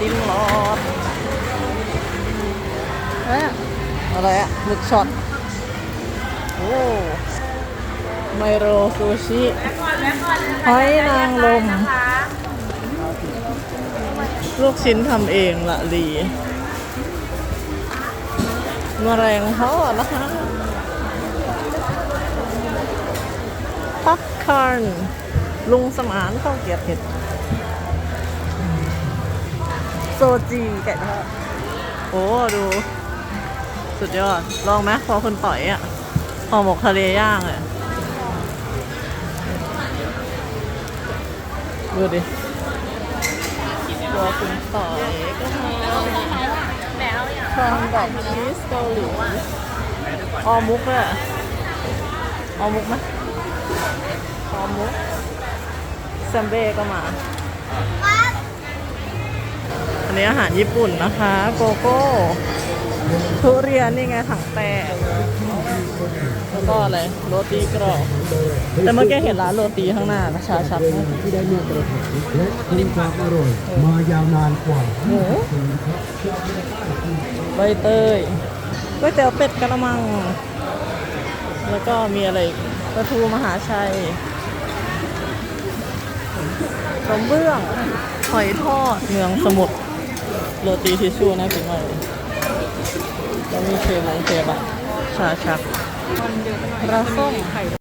ติมหลอดอะไรอะหมึกช็อต โอ้ไมโรซูชิหอยนางรมลูกชิ้นทำเองละลีมแมลงทอดนะคะป๊อปคอร์นลุงสมานข้าวเกียบเห็ด โซจีไก่ทอดโอ้ดู สุดยอด ลองไหมพอคุณต่อยอะห่อหมกทะเลย่างอะดูดิตัวคุณต่อยก็มาครองดอกชีสเกาหลีออมุกเลยอะออมุกไหมออมุกแซมเบ้ก็มา นนี้อาหารญี่ปุ่นนะคะ โกโก้ ทุเรียนนี่ไงถังแตกแล้วก็อะไรโรตีกรอบ แต่เมื่อกี้เห็นร้านโรตีข้างหน้านะชาชักนะที่ได้มีประโยชน์และมีความอร่อย มายาวนานกว่าหมูใบเตยก๋วยเตี๋ยวเป็ดกระมัง แล้วก็มีอะไรอีกปลาทูมหาชัยสมเบื้อง หอยทอดเมืองสมุทร โรตีทิชชู่นะกินมากเลยแล้วมีเคมงเคบับชาชักปลาส้ม